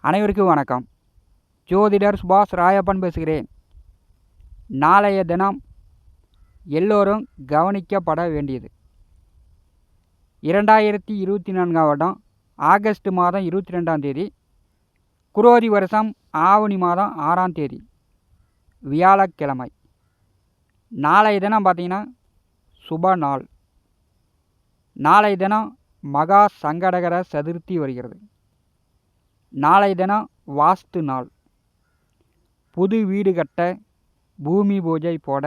அனைவருக்கும் வணக்கம். ஜோதிடர் சுபாஷ் ராயப்பன் பேசுகிறேன். நாளைய தினம் எல்லோரும் கவனிக்கப்பட வேண்டியது. இரண்டாயிரத்தி இருபத்தி நான்காம் வருடம் ஆகஸ்ட் மாதம் இருபத்தி ரெண்டாம் தேதி குரோதி வருஷம் ஆவணி மாதம் ஆறாம் தேதி வியாழக்கிழமை. நாளைய தினம் பார்த்திங்கன்னா சுப நாள். நாளைய தினம் மகா சங்கடகர சதுர்த்தி வருகிறது. நாளை தினம் வாஸ்து நாள். புது வீடு கட்ட பூமி பூஜை போட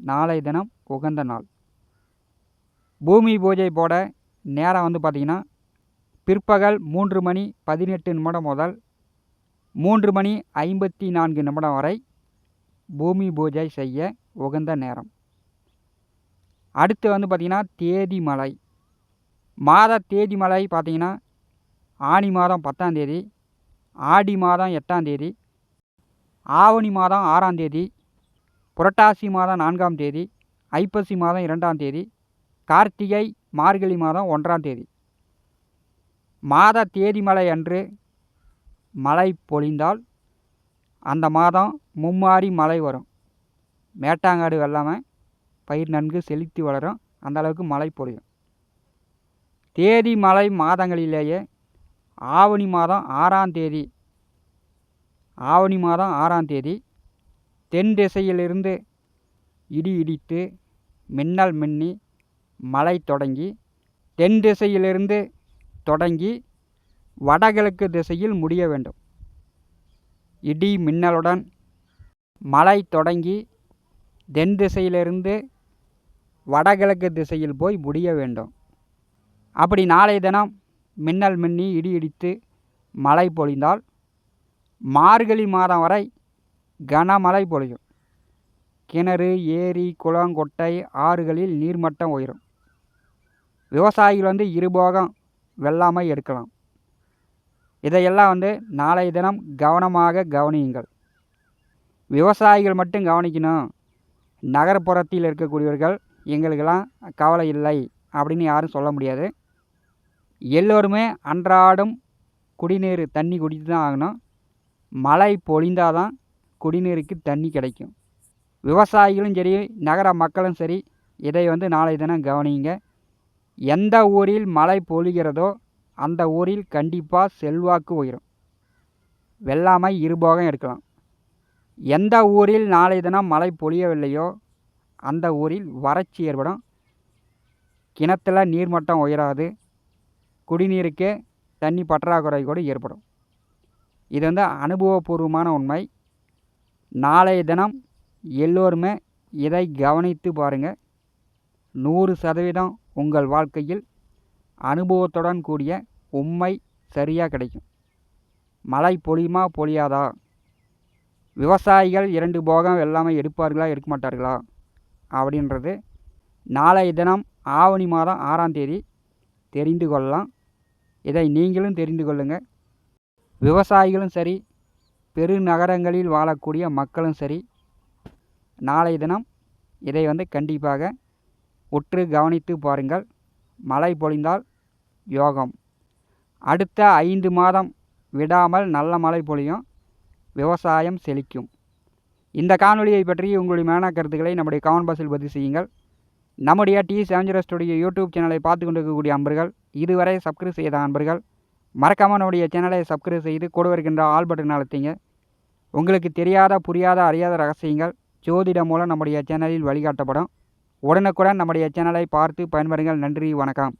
நாளை தினம் உகந்த நாள். பூமி பூஜை போட நேரம் வந்து பார்த்திங்கன்னா பிற்பகல் மூன்று மணி பதினெட்டு நிமிடம் முதல் மூன்று மணி ஐம்பத்தி நான்கு நிமிடம் வரை பூமி பூஜை செய்ய உகந்த நேரம். அடுத்து வந்து பார்த்திங்கன்னா தேதி மலை. மாத தேதி மலை பார்த்திங்கன்னா ஆனி மாதம் பத்தாந்தேதி ஆடி மாதம் எட்டாந்தேதி ஆவணி மாதம் ஆறாந்தேதி புரட்டாசி மாதம் நான்காம் தேதி ஐப்பசி மாதம் இரண்டாம் தேதி கார்த்திகை மார்கழி மாதம் ஒன்றாம் தேதி. மாத தேதி மலை அன்று மழை பொழிந்தால் அந்த மாதம் மும்மாரி மழை வரும். மேட்டாங்காடு வெள்ளாமல் பயிர் நன்கு செழித்து வளரும். அந்த அளவுக்கு மழை பொழியும். தேதி மழை மாதங்களிலேயே ஆவணி மாதம் ஆறாம் தேதி. ஆவணி மாதம் ஆறாம் தேதி. தென் திசையிலிருந்து இடி இடித்து மின்னல் மின்னி மழை தொடங்கி தென் திசையிலிருந்து தொடங்கி வடகிழக்கு திசையில் முடிய வேண்டும். இடி மின்னலுடன் மழை தொடங்கி தென் திசையிலிருந்து வடகிழக்கு திசையில் போய் முடிய வேண்டும். அப்படி நாளை தினம் மின்னல் மின்னி இடி இடித்து மழை பொழிந்தால் மார்கழி மாதம் வரை கனமழை பொழியும். கிணறு ஏரி குளம் கொட்டை ஆறுகளில் நீர்மட்டம் உயரும். விவசாயிகள் வந்து இருபோகம் வெள்ளாமை எடுக்கலாம். இதையெல்லாம் வந்து நாளைய தினம் கவனமாக கவனியுங்கள். விவசாயிகள் மட்டும் கவனிக்கணும். நகர்ப்புறத்தில் இருக்கக்கூடியவர்கள் எங்களுக்கெல்லாம் கவலை இல்லை அப்படின்னு யாரும் சொல்ல முடியாது. எல்லோருமே அன்றாடம் குடிநீர் தண்ணி குடித்து தான் ஆகணும். மழை பொழிந்தால் தான் குடிநீருக்கு தண்ணி கிடைக்கும். விவசாயிகளும் சரி நகர மக்களும் சரி இதை வந்து நாளை தினம் கவனிங்க எந்த ஊரில் மழை பொழிகிறதோ அந்த ஊரில் கண்டிப்பாக செல்வாக்கு உயரும். வெள்ளாமை இருபோகம் எடுக்கலாம் எந்த ஊரில் நாளை தினம் மழை பொழியவில்லையோ அந்த ஊரில் வறட்சி ஏற்படும். கிணத்துல நீர்மட்டம் உயராது. குடிநீருக்கே தண்ணி பற்றாக்குறை கூட ஏற்படும். இது வந்து அனுபவபூர்வமான உண்மை. நாளைய தினம் எல்லோருமே இதை கவனித்து பாருங்கள் நூறு சதவீதம் உங்கள் வாழ்க்கையில் அனுபவத்துடன் கூடிய உண்மை சரியாக கிடைக்கும். மழை பொழியுமா பொழியாதா? விவசாயிகள் இரண்டு போகம் எல்லாமே எடுப்பார்களா எடுக்க மாட்டார்களா அப்படின்றது நாளைய தினம் ஆவணி மாதம் ஆறாம் தேதி தெரிந்து கொள்ளலாம். இதை நீங்களும் தெரிந்து கொள்ளுங்கள் விவசாயிகளும் சரி பெருநகரங்களில் வாழக்கூடிய மக்களும் சரி நாளைய தினம் இதை வந்து கண்டிப்பாக உற்று கவனித்து பாருங்கள். மழை பொழிந்தால் யோகம். அடுத்த ஐந்து மாதம் விடாமல் நல்ல மழை பொழியும் விவசாயம் செழிக்கும். இந்த காணொலியை பற்றி உங்களுடைய மேன கருத்துக்களை நம்முடைய கமெண்ட் பாக்ஸில் பதிவு செய்யுங்கள். நம்முடைய டி செவஞ்சரஸ் ஸ்டுடியோ யூடியூப் சேனலை பார்த்து கொண்டிருக்கக்கூடிய அன்பர்கள் இதுவரை சப்ஸ்கிரைப் செய்த அன்பர்கள் மறக்காமல் நம்முடைய சேனலை சப்ஸ்கிரைப் செய்து கூட வருகின்ற ஆல் பட்டன் அழுத்திங்க. உங்களுக்கு தெரியாத புரியாத அறியாத ரகசியங்கள் ஜோதிடம் மூலம் நம்முடைய சேனலில் வழிகாட்டப்படும். உடனுக்குடன் நம்முடைய சேனலை பார்த்து பயன்பெறுங்கள். நன்றி வணக்கம்.